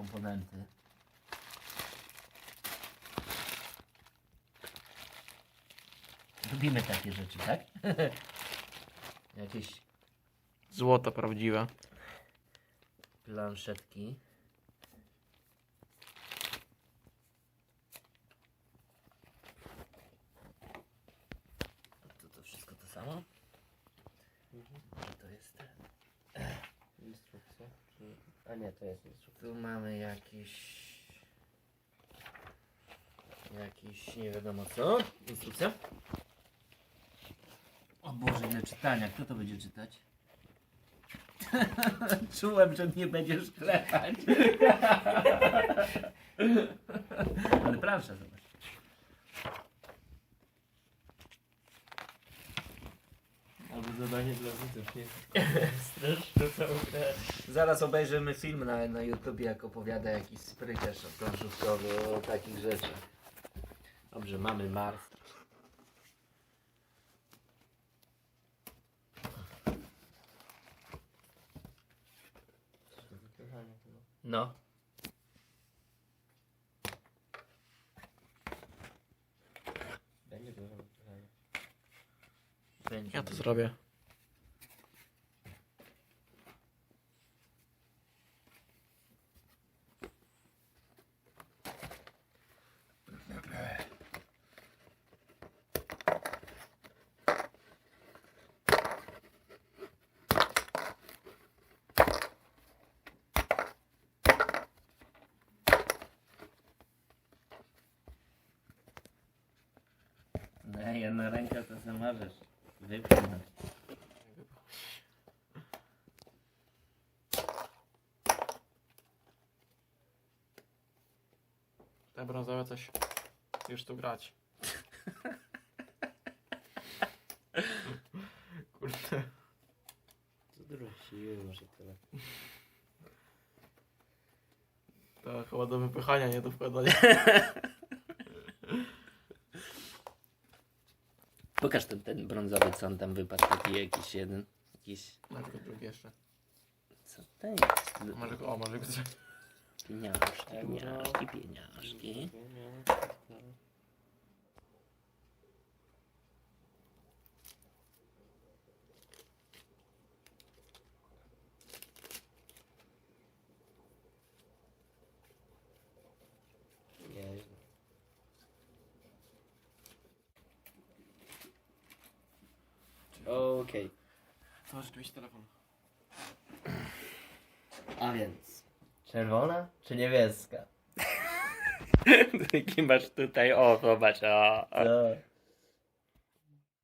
Komponenty. Lubimy takie rzeczy, tak? Jakieś Złoto prawdziwe. planszetki. To to wszystko to samo? Może to jest. Instrukcja? Czy... A nie, to jest instrukcja. Tu mamy jakiś... Jakiś nie wiadomo co. Instrukcja? O Boże, ile czytania. Kto to będzie czytać? Czułem, że nie będziesz klepać. zadanie dla widzów, nie? Całą grę. Zaraz obejrzymy film na, na YouTubie, jak opowiada jakiś spryciarz planszówkowy o takich rzeczach. Dobrze, mamy Mars. Chyba. No. Będzie dużo. Będzie. Ja to zrobię. No, jedna ręka to co możesz. Wypchnąć. Te brązowe coś już tu grać. Kurde. Co dużo siły może tyle. To chyba do wypychania, nie do wkładania. Pokaż ten, ten brązowy, co on tam wypadł, taki jakiś jeden. Jakiś... Najpierw drugi jeszcze. Co to jest? Może go, o, może go coś. Pieniążki, pieniążki, pieniążki. Okej, To może mieć telefon. a więc czerwona czy niebieska? Jaki masz tutaj, o zobacz, o. To